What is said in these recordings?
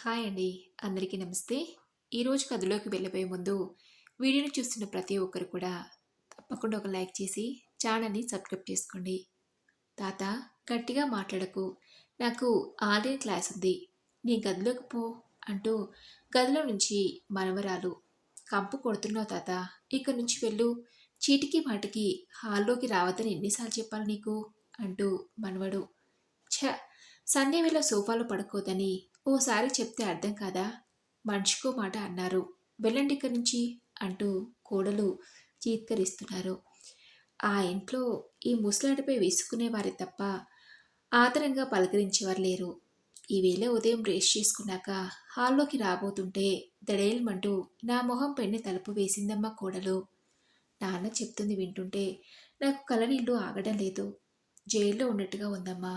Hi అండి. అందరికీ నమస్తే. ఈరోజు కథలోకి వెళ్ళిపోయే ముందు వీడియోని చూస్తున్న ప్రతి ఒక్కరు కూడా తప్పకుండా ఒక లైక్ చేసి ఛానల్ని సబ్స్క్రైబ్ చేసుకోండి. తాత గట్టిగా మాట్లాడకు. నాకు ఆన్లైన్ క్లాస్ ఉంది. నీ గదిలోకి పో అంటూ గదిలో నుంచి మనవరాలు కంపు కొడుతున్నావు తాత. ఇక్కడి నుంచి వెళ్ళు. చీటికి మాటికి హాల్లోకి రావద్దని ఎన్నిసార్లు చెప్పాలి నీకు? అంటూ మనవడు ఛ! సండే వేళ సోఫాలో పడుకోదని ఓసారి చెప్తే అర్థం కాదా? మనిషికో మాట అన్నారు. వెళ్ళండి ఇక్కడి నుంచి అంటూ కోడలు చీత్కరిస్తున్నారు. ఆ ఇంట్లో ఈ ముసలాడిపై వేసుకునేవారే తప్ప ఆదరంగా పలకరించేవారు లేరు. ఈవేళ ఉదయం బ్రేష్ చేసుకున్నాక హాల్లోకి రాబోతుంటే దడేల్మంటూ నా మొహం పెన్ని తలుపు వేసిందమ్మా కోడలు. నాన్న చెప్తుంది వింటుంటే నాకు కలనీళ్ళు ఆగడం లేదు. జైల్లో ఉన్నట్టుగా ఉందమ్మా.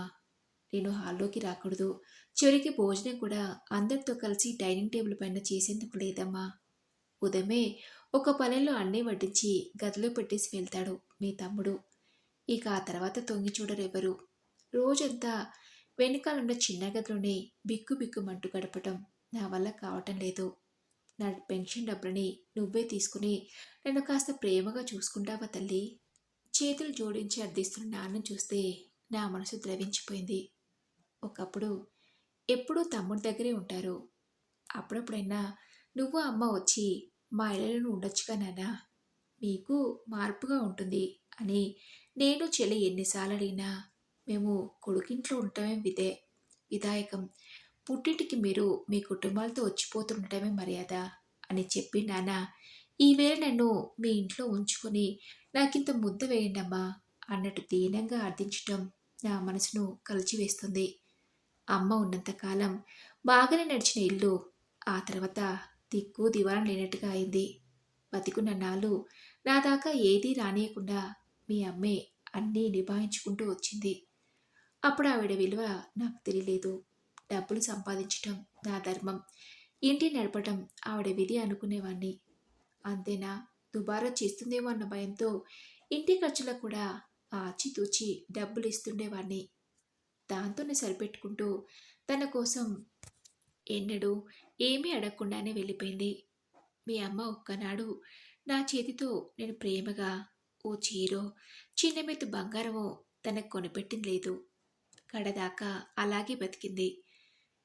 నేను హాల్లోకి రాకూడదు. చివరికి భోజనం కూడా అందరితో కలిసి డైనింగ్ టేబుల్ పైన చేసేందుకు లేదమ్మా. ఉదయమే ఒక పల్లెల్లో అన్నీ వడ్డించి గదిలో పెట్టేసి వెళ్తాడు మీ తమ్ముడు. ఇక ఆ తర్వాత తొంగి చూడరెవరు రోజంతా వెనకాలన్న చిన్న గదిలోనే బిక్కు బిక్కుమంటూ గడపటం నా వల్ల కావటం లేదు. నా పెన్షన్ డబ్బులని నువ్వే తీసుకుని నన్ను కాస్త ప్రేమగా చూసుకుంటావా తల్లి? చేతులు జోడించి అర్థిస్తున్న నాన్న చూస్తే నా మనసు ద్రవించిపోయింది. ఒకప్పుడు ఎప్పుడూ తమ్ముడి దగ్గరే ఉంటారు. అప్పుడప్పుడైనా నువ్వు అమ్మ వచ్చి మా ఇళ్ళలో ఉండొచ్చుగా నాన్న? మీకు మార్పుగా ఉంటుంది అని నేను చెల్లి ఎన్నిసార్లు అడిగినా మేము కొడుకింట్లో ఉండటమే విదే విధాయకం పుట్టింటికి మీరు మీ కుటుంబాలతో వచ్చిపోతుండటమే మర్యాద అని చెప్పి నాన్న ఈవేళ నన్ను మీ ఇంట్లో ఉంచుకొని నాకింత ముద్ద వేయండమ్మా అన్నట్టు దీనంగా అర్థించటం నా మనసును కలిచివేస్తుంది. అమ్మ ఉన్నంతకాలం బాగానే నడిచిన ఇల్లు ఆ తర్వాత దిక్కు దివారం లేనట్టుగా అయింది. బతికున్న నాలు నా దాకా ఏదీ రానియకుండా మీ అమ్మే అన్నీ నిభాయించుకుంటూ వచ్చింది. అప్పుడు ఆవిడ విలువ నాకు తెలియలేదు. డబ్బులు సంపాదించటం నా ధర్మం. ఇంటి నడపటం ఆవిడ విధి అనుకునేవాణ్ణి. అంతేనా? దుబారా చేస్తుందేమో అన్న భయంతో ఇంటి ఖర్చులకు కూడా ఆచితూచి డబ్బులు ఇస్తుండేవాణ్ణి. దాంతోనే సరిపెట్టుకుంటూ తన కోసం ఎన్నడూ ఏమీ అడగకుండానే వెళ్ళిపోయింది. మీ అమ్మ ఒక్కనాడు నా చేతితో నేను ప్రేమగా ఓ చీరో చిన్నమెత్తు బంగారమో తనకు కొనిపెట్టింది లేదు. కడదాకా అలాగే బతికింది.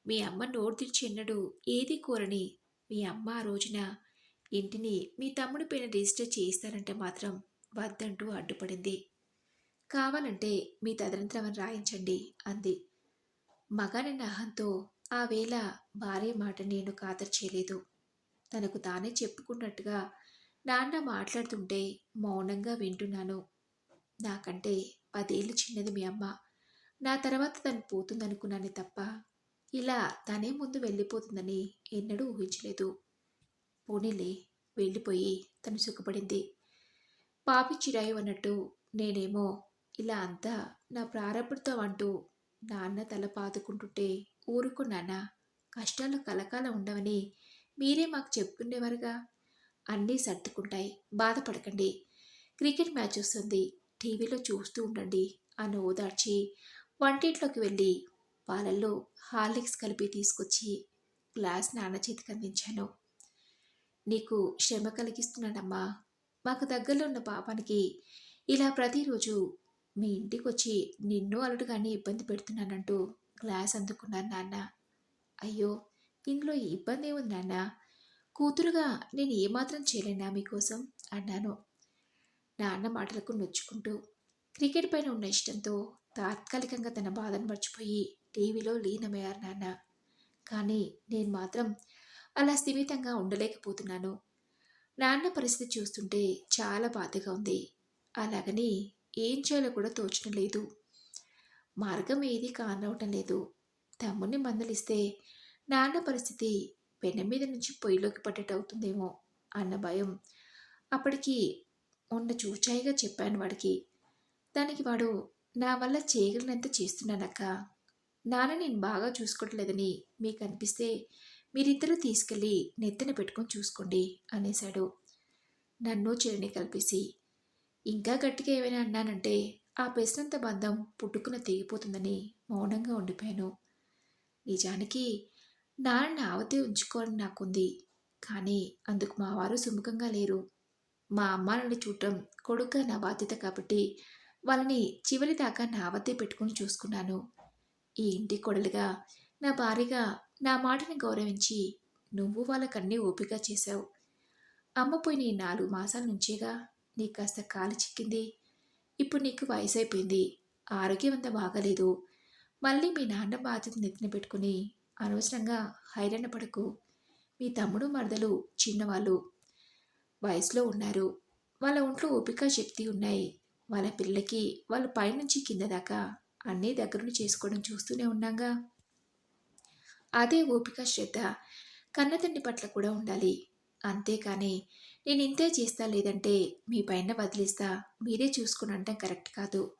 మీ అమ్మ నోరు తెరిచి ఏది కోరని మీ అమ్మ ఆ రోజున ఇంటిని మీ తమ్ముడి పైన రిజిస్టర్ చేయిస్తారంటే మాత్రం వద్దంటూ అడ్డుపడింది. కావాలంటే మీ తదనంతరం రాయించండి అంది. మగాని అహంతో ఆ వేళ భార్య మాట నేను ఖాతరు చేయలేదు. తనకు తానే చెప్పుకున్నట్టుగా నాన్న మాట్లాడుతుంటే మౌనంగా వింటున్నాను. నాకంటే పదేళ్ళు చిన్నది మీ అమ్మ. నా తర్వాత తను పోతుందనుకున్నాను తప్ప ఇలా తనే ముందు వెళ్ళిపోతుందని ఎన్నడూ ఊహించలేదు. పోనీలే వెళ్ళిపోయి తను సుఖపడింది. పాపి చిరాయి అన్నట్టు నేనేమో ఇలా అంతా నా ప్రారంభంతో అంటూ నాన్న తల పాదుకుంటుంటే నాన్న కష్టాలు కలకాలం ఉండవని మీరే మాకు చెప్పుకునేవారుగా. అన్నీ సర్దుకుంటాయి. బాధపడకండి. క్రికెట్ మ్యాచ్ వస్తుంది. టీవీలో చూస్తూ ఉండండి అని ఓదార్చి వంటింట్లోకి వెళ్ళి పాలల్లో హార్లిక్స్ కలిపి తీసుకొచ్చి గ్లాస్ నాన్న చేతికి అందించాను. నీకు శ్రమ కలిగిస్తున్నానమ్మా. మాకు దగ్గరలో ఉన్న పాపానికి ఇలా ప్రతిరోజు మీ ఇంటికి వచ్చి నిన్ను అల్లుడుగానే ఇబ్బంది పెడుతున్నానంటూ గ్లాస్ అందుకున్నాను నాన్న. అయ్యో ఇందులో ఇబ్బంది ఏముంది నాన్న? కూతురుగా నేను ఏమాత్రం చేయలేనా మీకోసం? అన్నాను. నాన్న మాటలకు నొచ్చుకుంటూ క్రికెట్ పైన ఉన్న ఇష్టంతో తాత్కాలికంగా తన బాధను మర్చిపోయి టీవీలో లీనమయ్యారు నాన్న. కానీ నేను మాత్రం అలా స్థిమితంగా ఉండలేకపోతున్నాను. నాన్న పరిస్థితి చూస్తుంటే చాలా బాధగా ఉంది. అలాగని ఏం చేయాలో కూడా తోచడం లేదు. మార్గం ఏది కానవటం లేదు. తమ్ముడిని మందలిస్తే నాన్న పరిస్థితి పెన్న మీద నుంచి పొయ్యిలోకి పడ్డట్టు అవుతుందేమో అన్న భయం. అప్పటికి ఉన్న చూచాయిగా చెప్పాను వాడికి. దానికి వాడు నా వల్ల చేయగలిగినంత చేస్తున్నానక్క. నాన్న నేను బాగా చూసుకోవట్లేదని మీకు అనిపిస్తే మీరిద్దరూ తీసుకెళ్ళి నెత్తిన పెట్టుకొని చూసుకోండి అనేశాడు. నన్ను చెరుని కల్పేసి ఇంకా గట్టిగా ఏమైనా అన్నానంటే ఆ పెసినంత బంధం పుట్టుకున తెగిపోతుందని మౌనంగా ఉండిపోయాను. నిజానికి నాన్న ఆవతే ఉంచుకోవాలని నాకుంది కానీ అందుకు మా వారు సుముఖంగా లేరు. మా అమ్మ నన్ను చూడటం కొడుక నా బాధ్యత కాబట్టి వాళ్ళని చివరి దాకా నా వద్దే పెట్టుకుని చూసుకున్నాను. ఈ ఇంటి కొడలుగా నా భార్యగా నా మాటని గౌరవించి నువ్వు వాళ్ళకన్నీ ఓపిక చేశావు. అమ్మ పోయిన ఈ నాలుగు మాసాల నుంచేగా నీకు కాస్త కాలు చిక్కింది. ఇప్పుడు నీకు వయసు అయిపోయింది ఆరోగ్యం అంతా బాగాలేదు. మళ్ళీ మీ నాన్న బాధ్యత నెత్తిన పెట్టుకుని అనవసరంగా హైరాణ పడకు. మీ తమ్ముడు మరదలు చిన్నవాళ్ళు వయసులో ఉన్నారు. వాళ్ళ ఒంట్లో ఓపిక శక్తి ఉన్నాయి. వాళ్ళ పిల్లలకి వాళ్ళ పైనుంచి కింద దాకా అన్నీ దగ్గరుండి చేసుకోవడం చూస్తూనే ఉన్నాగా. అదే ఓపిక శ్రద్ధ కన్నతండ్రి పట్ల కూడా ఉండాలి. అంతేకాని నేను ఇంతే చేస్తా లేదంటే మీ పైన వదిలేస్తా. మీరే చూసుకుని అంటాం కరెక్ట్ కాదు.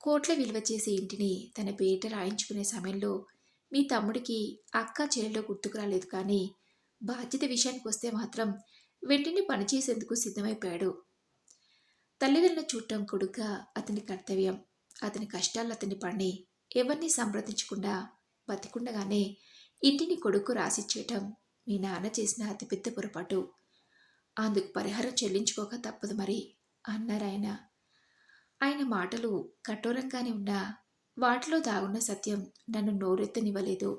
కోట్ల విలువ చేసే ఇంటిని తన పేట రాయించుకునే సమయంలో మీ తమ్ముడికి అక్క చెల్లెలో గుర్తుకు రాలేదు కానీ బాధ్యత విషయానికి వస్తే మాత్రం వెంటనే పనిచేసేందుకు సిద్ధమైపోయాడు. తల్లిదండ్రులను చూడటం కొడుక అతని కర్తవ్యం. అతని కష్టాలు అతని పని ఎవరిని సంప్రదించకుండా బతికుండగానే ఇంటిని కొడుకు రాసిచ్చేయటం మీ నాన్న చేసిన అతిపెద్ద పొరపాటు. అందుకు పరిహారం చెల్లించుకోక తప్పదు మరి అన్నారాయన. ఆయన మాటలు కఠోరంగానే ఉన్నా వాటిలో దాగున్న సత్యం నన్ను నోరెత్తనివ్వలేదు.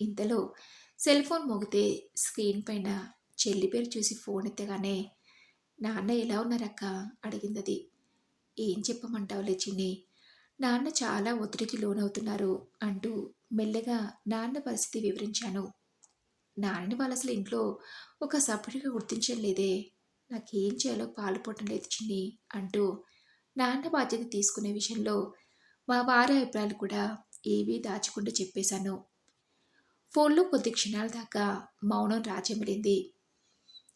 ఇంతలో సెల్ ఫోన్ మోగితే స్క్రీన్ పైన చెల్లి పేరు చూసి ఫోన్ ఎత్తగానే నాన్న ఎలా ఉన్నారక్క? అడిగిందది. ఏం చెప్పమంటావులే చిన్ని నాన్న చాలా ఒత్తిడికి లోనవుతున్నారు అంటూ మెల్లగా నాన్న పరిస్థితి వివరించాను. నాన్నని వాళ్ళు అసలు ఇంట్లో ఒక సభ్యుడిగా గుర్తించలేదే నాకేం చేయాలో పాలుపోవటం లేదు చిన్ని అంటూ నాన్న బాధ్యత తీసుకునే విషయంలో మా వారి అభిప్రాయాలు కూడా ఏవీ దాచకుండా చెప్పేశాను. ఫోన్లో కొద్ది క్షణాల దాకా మౌనం రాజమిలింది.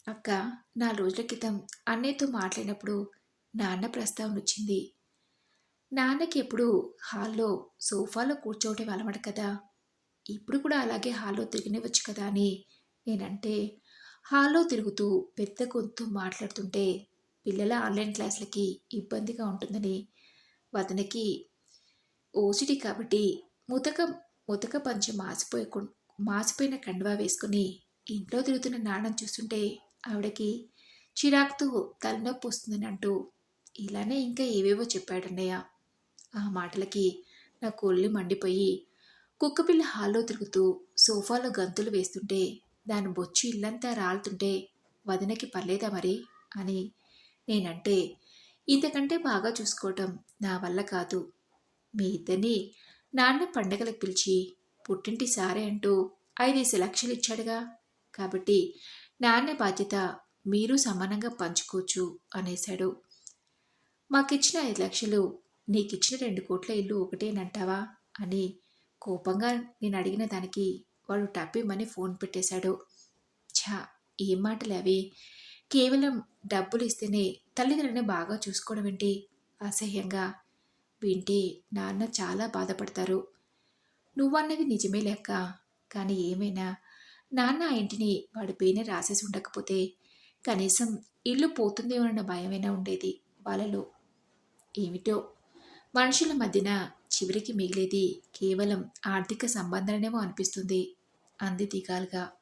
అక్క నా రోజుల క్రితం అన్నయ్యతో మాట్లాడినప్పుడు నాన్న ప్రస్తావన వచ్చింది. నాన్నకి ఎప్పుడు హాల్లో సోఫాలో కూర్చోవటం అలవాటు కదా. ఇప్పుడు కూడా అలాగే హాల్లో తిరిగినవచ్చు కదా అని నేనంటే హాల్లో తిరుగుతూ పెద్ద గొంతు మాట్లాడుతుంటే పిల్లల ఆన్లైన్ క్లాసులకి ఇబ్బందిగా ఉంటుందని వదనకి ఓసిడి కాబట్టి ముతక ముతక పంచ మాసిపోయే మాసిపోయిన కండువా వేసుకుని ఇంట్లో తిరుగుతున్న నాన్నని చూస్తుంటే ఆవిడకి చిరాకుతో తలనొప్పి వస్తుందని అంటూ ఇలానే ఇంకా ఏవేవో చెప్పాడన్నయ్య. ఆ మాటలకి నా కొళ్ళు మండిపోయి కుక్కపిల్ల హాల్లో తిరుగుతూ సోఫాలో గంతులు వేస్తుంటే దాని బొచ్చి ఇల్లంతా రాలుతుంటే వదినకి పర్లేదా మరి? అని నేనంటే ఇంతకంటే బాగా చూసుకోవటం నా వల్ల కాదు. మీ ఇద్దరిని నాన్న పండగలకు పిలిచి పుట్టింటి సారే అంటూ ఐదేసి లక్షలు ఇచ్చాడుగా. కాబట్టి నాన్న బాధ్యత మీరు సమానంగా పంచుకోవచ్చు అనేశాడు. మాకిచ్చిన ఐదు లక్షలు నీకిచ్చిన రెండు కోట్ల ఇల్లు ఒకటేనంటావా? అని కోపంగా నేను అడిగిన దానికి వాడు టప్పిమ్మని ఫోన్ పెట్టేశాడు. ఛా ఏం మాటలు అవి? కేవలం డబ్బులు ఇస్తేనే తల్లిదండ్రులని బాగా చూసుకోవడం ఏంటి? అసహ్యంగా. వింటే నాన్న చాలా బాధపడతారు. నువ్వన్నది నిజమే లెక్క. కానీ ఏమైనా? నాన్న ఆ ఇంటిని వాడి పేనే రాసేసి ఉండకపోతే కనీసం ఇల్లు పోతుందేమోనన్న భయమైనా ఉండేది వాళ్ళలో. ఏమిటో? మనుషుల మధ్యన చివరికి మిగిలేది కేవలం ఆర్థిక సంబంధాలనేమో అనిపిస్తుంది అంది దిగాలుగా.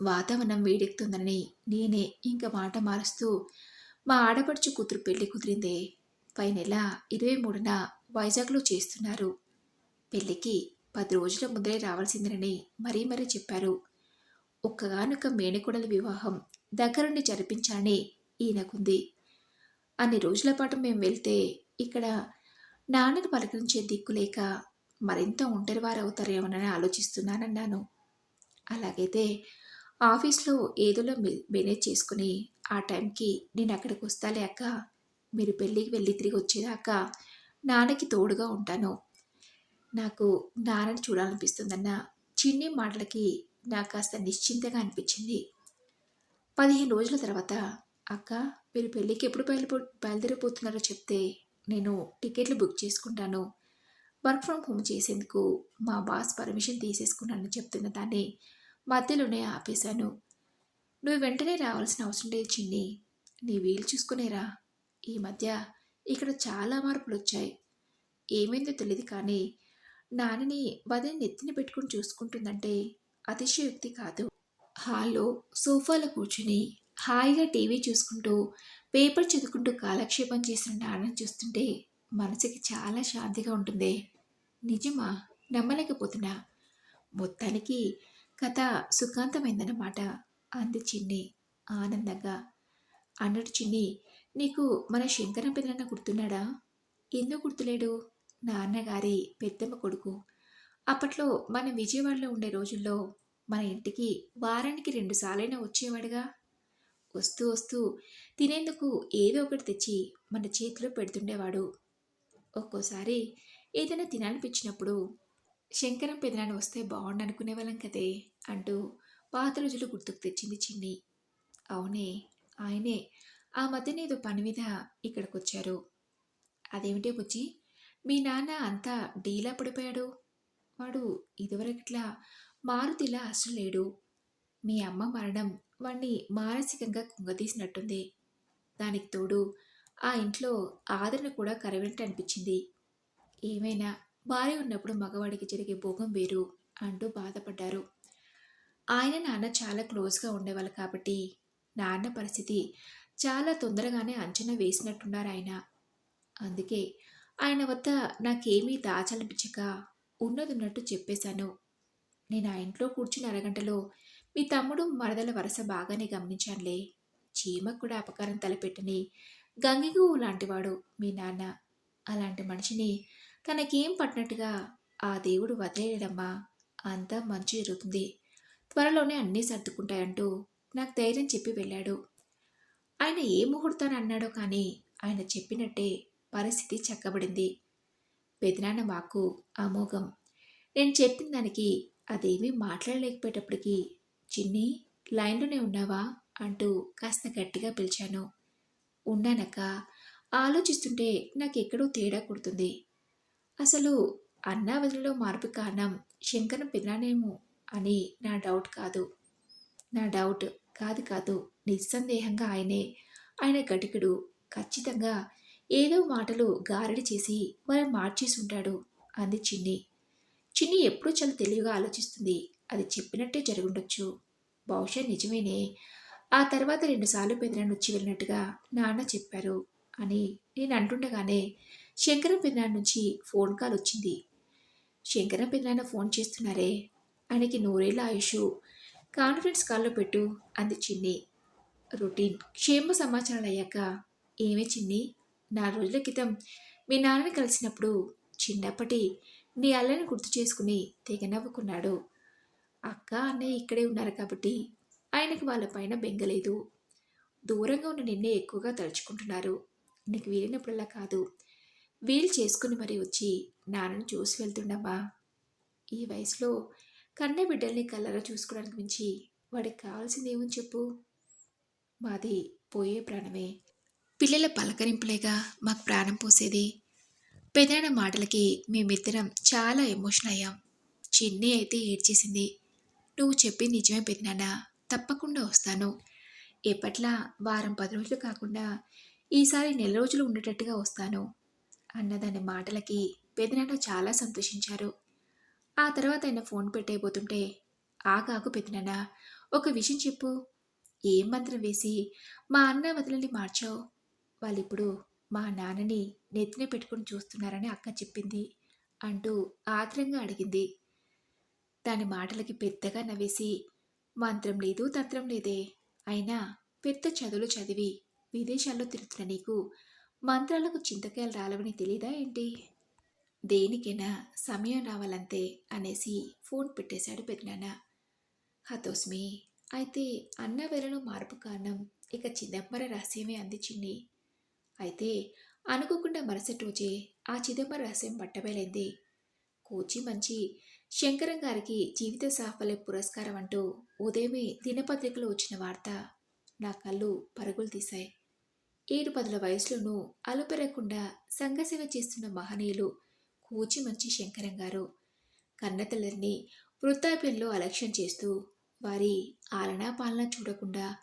వాతావరణం వేడెక్కుతుందని నేనే ఇంక మాట మారుస్తూ మా ఆడపడుచు కూతురు పెళ్ళి కుదిరిందే. పై నెల ఇరవై మూడున వైజాగ్లో చేస్తున్నారు. పెళ్ళికి పది రోజుల ముందరే రావాల్సిందేనని మరీ మరీ చెప్పారు. ఒక్కగానొక్క మేనకోడల వివాహం దగ్గరుండి జరిపించాలని ఈయనకుంది. అన్ని రోజుల పాటు మేము వెళ్తే ఇక్కడ నాన్నని పలకరించే దిక్కు లేక మరింత ఒంటరి వారు ఆలోచిస్తున్నానన్నాను. అలాగైతే ఆఫీస్లో ఏదోలో మేనేజ్ చేసుకుని ఆ టైంకి నేను అక్కడికి వస్తాలే అక్క. మీరు పెళ్ళికి వెళ్ళి తిరిగి వచ్చేదాకా నాన్నకి తోడుగా ఉంటాను. నాకు నాన్నని చూడాలనిపిస్తుందన్న చిన్ని మాటలకి నాకు కాస్త నిశ్చింతగా అనిపించింది. పదిహేను రోజుల తర్వాత అక్క మీరు పెళ్ళికి ఎప్పుడు బయలుపో బయలుదేరిపోతున్నారో చెప్తే నేను టికెట్లు బుక్ చేసుకుంటాను. వర్క్ ఫ్రమ్ హోమ్ చేసేందుకు మా బాస్ పర్మిషన్ తీసేసుకున్నానని చెప్తున్న దాన్ని మధ్యలోనే ఆపేశాను. నువ్వు వెంటనే రావాల్సిన అవసరం లేదు చిన్ని. నీ వీలు చూసుకునేరా. ఈ మధ్య ఇక్కడ చాలా మార్పులు వచ్చాయి ఏమైందో తెలియదు కానీ నాన్నని వదిన నెత్తిని పెట్టుకుని చూసుకుంటుందంటే అతిశయోక్తి కాదు. హాల్లో సోఫాలో కూర్చుని హాయిగా టీవీ చూసుకుంటూ పేపర్ చదువుకుంటూ కాలక్షేపం చేసిన నాన్నని చూస్తుంటే మనసుకి చాలా శాంతిగా ఉంటుంది. నిజమా? నమ్మలేకపోతున్నా. మొత్తానికి కథ సుఖాంతమైందన్నమాట. అంది చిన్ని ఆనందంగా. అన్నట్టు చిన్ని నీకు మన శంకరం పిల్లన్న గుర్తున్నాడా? ఎందుకు గుర్తులేడు? నాన్నగారి పెద్దమ్మ కొడుకు. అప్పట్లో మన విజయవాడలో ఉండే రోజుల్లో మన ఇంటికి వారానికి రెండుసార్లైనా వచ్చేవాడుగా. వస్తూ వస్తూ తినేందుకు ఏదో ఒకటి తెచ్చి మన చేతిలో పెడుతుండేవాడు. ఒక్కోసారి ఏదైనా తినాలనిపించినప్పుడు శంకరం పెదనాన్న వస్తే బాగుండు అనుకునేవాళ్ళం కదే అంటూ పాత రోజులు గుర్తుకు తెచ్చింది చిన్ని. అవునే ఆయనే ఆ మధ్యన ఏదో పని మీద ఇక్కడికి వచ్చారు అదేమిటే బుజ్జి మీ నాన్న అంతా డీలా పడిపోయాడు. వాడు ఇదివరకట్లా మారుతిలా అసలు లేడు. మీ అమ్మ మరణం వాణ్ణి మానసికంగా కుంగతీసినట్టుంది. దానికి తోడు ఆ ఇంట్లో ఆదరణ కూడా కరవినట్టు అనిపించింది. ఏమైనా భార్య ఉన్నప్పుడు మగవాడికి జరిగే భోగం వేరు అంటూ బాధపడ్డారు. ఆయన నాన్న చాలా క్లోజ్గా ఉండేవాళ్ళు కాబట్టి నాన్న పరిస్థితి చాలా తొందరగానే అంచనా వేసినట్టున్నారు ఆయన. అందుకే ఆయన వద్ద నాకేమీ దాచాలనిపించక ఉన్నదున్నట్టు చెప్పేశాను. నేను ఆ ఇంట్లో కూర్చుని అరగంటలో మీ తమ్ముడు మరదల వరస బాగానే గమనించానులే. చీమకు కూడా అపకారం తలపెట్టని గంగిగు లాంటివాడు మీ నాన్న. అలాంటి మనిషిని తనకేం పట్టినట్టుగా ఆ దేవుడు వదిలేయడమ్మా అంతా మంచి జరుగుతుంది త్వరలోనే అన్నీ సర్దుకుంటాయంటూ నాకు ధైర్యం చెప్పి వెళ్ళాడు. ఆయన ఏ ముహూర్తాన్ని అన్నాడో కానీ ఆయన చెప్పినట్టే పరిస్థితి చక్కబడింది. పెదనాన్న వాక్కు అమోఘం. నేను చెప్పిన దానికి అదేమీ మాట్లాడలేకపోయేటప్పటికీ చిన్ని లైన్లోనే ఉన్నావా? అంటూ కాస్త గట్టిగా పిలిచాను. ఉన్నానక్క. ఆలోచిస్తుంటే నాకెక్కడో తేడా కొడుతుంది. అసలు అన్నా వదిలిలో మార్పు కారణం శంకరం పిల్లనేమో అని నా డౌట్ కాదు. నా డౌట్ కాదు కాదు నిస్సందేహంగా ఆయనే ఆయన గటికుడు ఖచ్చితంగా ఏదో మాటలు గారడి చేసి మనం మార్చేసి ఉంటాడు అంది చిన్ని. చిన్ని ఎప్పుడూ చాలా తెలివిగా ఆలోచిస్తుంది అది చెప్పినట్టే జరుగుండొచ్చు. బహుశా నిజమేనే. ఆ తర్వాత రెండుసార్లు పెదనాన్ని వచ్చి వెళ్ళినట్టుగా నాన్న చెప్పారు అని నేను అంటుండగానే శంకరం పెదనాన్న నుంచి ఫోన్ కాల్ వచ్చింది. శంకరం పెదనాన్న ఫోన్ చేస్తున్నారే? ఆయనకి నూరేళ్ళ ఆయుష్. కాన్ఫరెన్స్ కాల్లో పెట్టు అంది చిన్ని. రొటీన్ క్షేమ సమాచారాలు అయ్యాక ఏమే చిన్ని? నా రోజుల క్రితం మీ నాన్నని కలిసినప్పుడు చిన్నప్పటి నీ అల్లని గుర్తు చేసుకుని తెగ నవ్వుకున్నాడు. అక్క అన్నయ్య ఇక్కడే ఉన్నారు కాబట్టి ఆయనకి వాళ్ళపైన బెంగలేదు దూరంగా ఉన్న నిన్నే ఎక్కువగా తలుచుకుంటున్నారు. నీకు వీలైనప్పుడల్లా కాదు. వీలు చేసుకుని మరీ వచ్చి నాన్నను చూసి వెళ్తుండమ్మా. ఈ వయసులో కన్న బిడ్డల్ని కళ్ళరా చూసుకోవడానికి మించి వాడికి కావాల్సింది ఏమని చెప్పు? మాది పోయే ప్రాణమే. పిల్లల పలకరింపులేగా మాకు ప్రాణం పోసేది. పెదైన మాటలకి మేమిద్దరం చాలా ఎమోషన్ అయ్యాం. చిన్ని అయితే ఏడ్చేసింది. నువ్వు చెప్పింది నిజమే పెదనాన్న తప్పకుండా వస్తాను. ఎప్పట్లా? వారం పది రోజులు కాకుండా ఈసారి నెల రోజులు ఉండేటట్టుగా వస్తాను అన్నదాని మాటలకి పెదనాన్న చాలా సంతోషించారు. ఆ తర్వాత ఆయన ఫోన్ పెట్టేయబోతుంటే ఆగాకు పెదనాన్న ఒక విషయం చెప్పు. ఏం మంత్రం వేసి మా అన్న వదలని మార్చావు? వాళ్ళిప్పుడు మా నాన్నని నెత్తిన పెట్టుకుని చూస్తున్నారని అక్క చెప్పింది అంటూ ఆత్రంగా అడిగింది. దాని మాటలకి పెద్దగా నవ్వేసి మంత్రం లేదు తంత్రం లేదే. అయినా పెద్ద చదువులు చదివి విదేశాల్లో తిరుగుతున్న నీకు మంత్రాలకు చింతకాయలు రాలవని తెలీదా ఏంటి? దేనికైనా సమయం రావాలంతే అనేసి ఫోన్ పెట్టేశాడు పెద్దనాన్న హతోస్మి అయితే అన్న వేళలో మార్పు కారణం ఇక చిదంబర రహస్యమే అంది చిన్ని. అయితే అనుకోకుండా మరుసటి రోజే ఆ చిదంబర రహస్యం బట్టబయలైంది. కూచి మంచి శంకరం గారికి జీవిత సాఫల్య పురస్కారం అంటూ ఉదయమే దినపత్రికలో వచ్చిన వార్త. నా కళ్ళు పరుగులు తీశాయి. ఏడు పదుల వయసులోనూ అలుపెరగకుండా సంఘసేవ చేస్తున్న మహనీయులు కూచి మంచి శంకరం గారు. కన్నతల్లిని వృద్ధాప్యంలో అలక్ష్యం చేస్తూ వారి ఆలనా పాలన చూడకుండా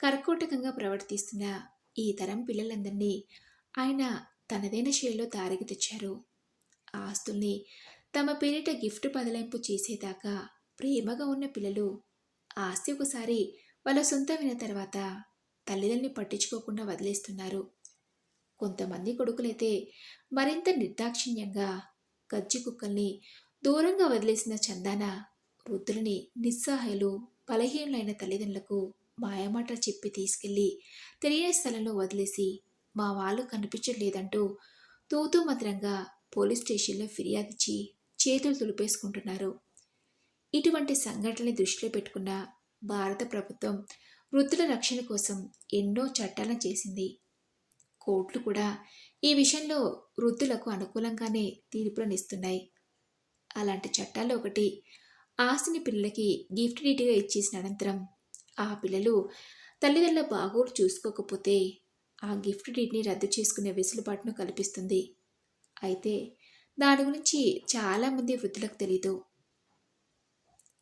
కర్కోటకంగా ప్రవర్తిస్తున్న ఈ తరం పిల్లలందరినీ ఆయన తనదైన శైలిలో దారికి తెచ్చారు. ఆస్తుల్ని తమ పేరిట గిఫ్ట్ బదలాయింపు చేసేదాకా ప్రేమగా ఉన్న పిల్లలు ఆస్తి ఒకసారి వాళ్ళ సొంతమైన తర్వాత తల్లిదండ్రుని పట్టించుకోకుండా వదిలేస్తున్నారు. కొంతమంది కొడుకులైతే మరింత నిర్దాక్షిణ్యంగా గజ్జి కుక్కల్ని దూరంగా వదిలేసిన చందాన వృద్ధులని నిస్సహాయులు బలహీనులైన తల్లిదండ్రులకు మాయమాటలు చెప్పి తీసుకెళ్ళి తెలియని స్థలంలో వదిలేసి మా వాళ్ళు కనిపించట్లేదంటూ తూతూ మంత్రంగా పోలీస్ స్టేషన్లో ఫిర్యాదిచ్చి చేతులు తులిపేసుకుంటున్నారు. ఇటువంటి సంఘటనని దృష్టిలో పెట్టుకున్న భారత ప్రభుత్వం వృద్ధుల రక్షణ కోసం ఎన్నో చట్టాలను చేసింది. కోర్టులు కూడా ఈ విషయంలో వృద్ధులకు అనుకూలంగానే తీర్పులనిస్తున్నాయి అలాంటి చట్టాల్లో ఒకటి ఆస్తిని పిల్లలకి గిఫ్ట్ డీట్గా ఇచ్చేసిన అనంతరం ఆ పిల్లలు తల్లిదండ్రుల బాగోలు చూసుకోకపోతే ఆ గిఫ్ట్ డీట్ని రద్దు చేసుకునే వెసులుబాటును కల్పిస్తుంది. అయితే దాని గురించి చాలామంది వృద్ధులకు తెలీదు.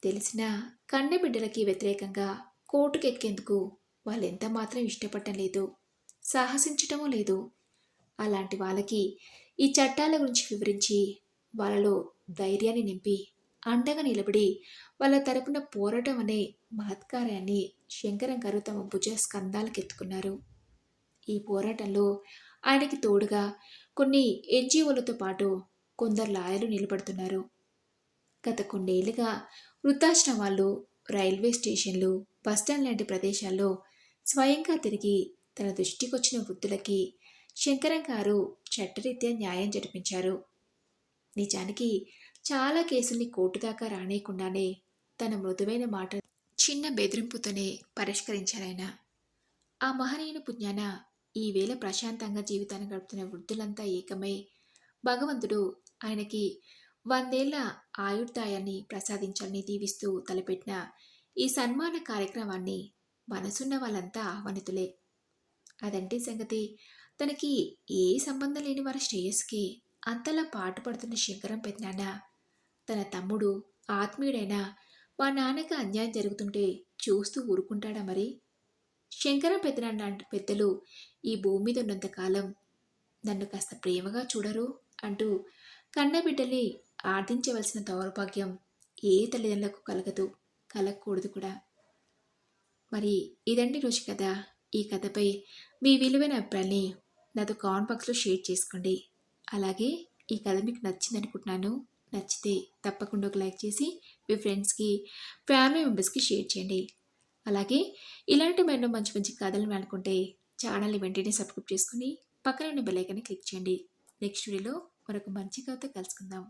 తెలిసిన కన్న బిడ్డలకి వ్యతిరేకంగా కోటుకెక్కేందుకు వాళ్ళు ఎంత మాత్రం ఇష్టపడటం లేదు సాహసించటమూ లేదు. అలాంటి వాళ్ళకి ఈ చట్టాల గురించి వివరించి వాళ్ళలో ధైర్యాన్ని నింపి అండగా నిలబడి వాళ్ళ తరపున పోరాటం అనే మహత్కార్యాన్ని శంకరం గారు తమ భుజ స్కందాలకు ఎత్తుకున్నారు ఈ పోరాటంలో ఆయనకి తోడుగా కొన్ని ఎన్జిఓలతో పాటు కొందరు లాయర్లు నిలబడుతున్నారు. గత కొన్నేళ్ళుగా వృద్ధాశ్రమాలు రైల్వే స్టేషన్లు బస్టాండ్ లాంటి ప్రదేశాల్లో స్వయంగా తిరిగి తన దృష్టికొచ్చిన వృద్ధులకి శంకరం గారు చట్టరీత్యా న్యాయం జరిపించారు. నిజానికి చాలా కేసుల్ని కోర్టు దాకా రానేయకుండానే తన మృదువైన మాట చిన్న బెదిరింపుతోనే పరిష్కరించారాయన. ఆ మహనీయుని పుణ్యాన ఈవేళ ప్రశాంతంగా జీవితాన్ని గడుపుతున్న వృద్ధులంతా ఏకమై భగవంతుడు ఆయనకి వందేళ్ళ ఆయుర్దాయాన్ని ప్రసాదించాలని దీవిస్తూ తలపెట్టిన ఈ సన్మాన కార్యక్రమాన్ని మనసున్న వాళ్ళంతా ఆహ్వానితులే. అదంటే సంగతి తనకి ఏ సంబంధం లేని వారి శ్రేయస్కి అంతలా పాటుపడుతున్న శంకరం పెద్దనాన్న తన తమ్ముడు ఆత్మీయుడైన మా నాన్నకి అన్యాయం జరుగుతుంటే చూస్తూ ఊరుకుంటాడా మరి? శంకరం పెద్దనాన్న పెద్దలు ఈ భూమి మీద ఉన్నంతకాలం నన్ను కాస్త ప్రేమగా చూడరు? అంటూ కన్నబిడ్డల్ని ఆర్థించవలసిన దౌర్భాగ్యం ఏ తల్లిదండ్రులకు కలగదు కలగకూడదు కూడా. మరి ఇదండి రోజు కథ. ఈ కథపై మీ విలువైన అభిప్రాయాన్ని నాతో కామెంట్ బాక్స్లో షేర్ చేసుకోండి. అలాగే ఈ కథ మీకు నచ్చింది అనుకుంటున్నాను నచ్చితే తప్పకుండా ఒక లైక్ చేసి మీ ఫ్రెండ్స్కి ఫ్యామిలీ మెంబర్స్కి షేర్ చేయండి. అలాగే ఇలాంటి మరెన్నో మంచి మంచి కథలు అనుకుంటే ఛానల్ని వెంటనే సబ్స్క్రైబ్ చేసుకుని పక్కన ఉన్న బెల్ ఐకాన్ని క్లిక్ చేయండి. నెక్స్ట్ వీడియోలో మరొక మంచి కథ కలుసుకుందాం.